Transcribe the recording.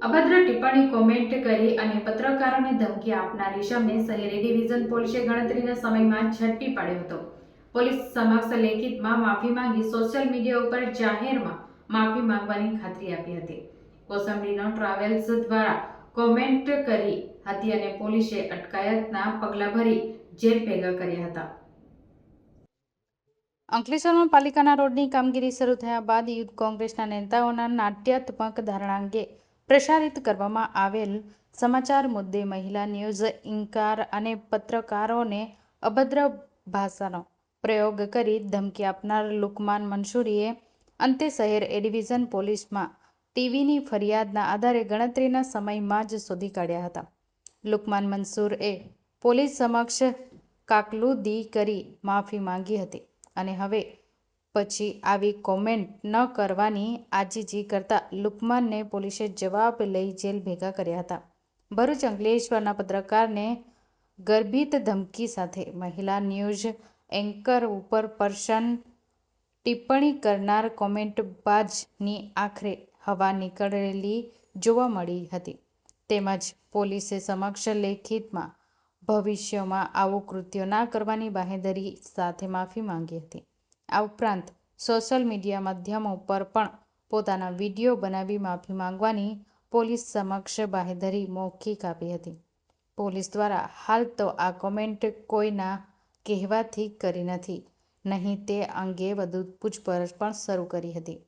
અભદ્ર ટિપ્પણી કોમેન્ટ કરી અને પત્રકારોને ધમકી આપનાર ઇસમને શહેરી ડિવિઝન પોલીસે ગણતરીના સમયમાં ઝડપી પાડ્યો હતો. પોલીસ સમક્ષ લેખિતમાં માફી માંગી સોશિયલ મીડિયા ઉપર જાહેરમાં માફી માંગવાની ખાતરી આપી હતી. કોસંબડીનો ટ્રાવેલ્સ દ્વારા કોમેન્ટ કરી હતી અને પોલીસે અટકાયતના પગલાં ભરી જેલ ભેગા કર્યા હતા. અંકલેશ્વરમાં પાલિકાના રોડની કામગીરી શરૂ થયા બાદ યુથ કોંગ્રેસના નેતાઓના નાટ્યાત્મક ધારણા અંગે પ્રસારિત કરવામાં આવેલ સમાચાર મુદ્દે મહિલા ન્યૂઝ ઇન્કાર અને પત્રકારોને અભદ્ર ભાષાનો પ્રયોગ કરી ધમકી આપનાર લુકમાન મંસૂરીએ અંતે શહેર એ ડિવિઝન પોલીસમાં ટીવીની ફરિયાદના આધારે ગણતરીના સમયમાં જ શોધી કાઢ્યા હતા. લુકમાન મંસૂરએ પોલીસ સમક્ષ કાકલુદી કરી માફી માંગી હતી અને હવે પછી આવી કોમેન્ટ ન કરવાની આજીજી કરતા લુકમાનને પોલીસે જવાબ લઈ જેલ ભેગા કર્યા હતા. ભરૂચ અંકલેશ્વરના પત્રકારને ગર્ભિત ધમકી સાથે મહિલા ન્યૂઝ એન્કર ઉપર પર્સન ટિપ્પણી કરનાર કોમેન્ટબાજની આખરે હવા નીકળેલી જોવા મળી હતી. તેમજ પોલીસે સમક્ષ લેખિતમાં ભવિષ્યમાં આવું કૃત્ય ના કરવાની બાંહેધરી સાથે માફી માંગી હતી. આ ઉપરાંત સોશિયલ મીડિયા માધ્યમો પર પણ પોતાના વીડિયો બનાવી માફી માંગવાની પોલીસ સમક્ષ બાહેધરી મૌખિક આપી હતી. પોલીસ દ્વારા હાલ તો આ કોમેન્ટ કોઈના કહેવાથી કરી નથી, નહીં તે અંગે વધુ પૂછપરછ પણ શરૂ કરી હતી.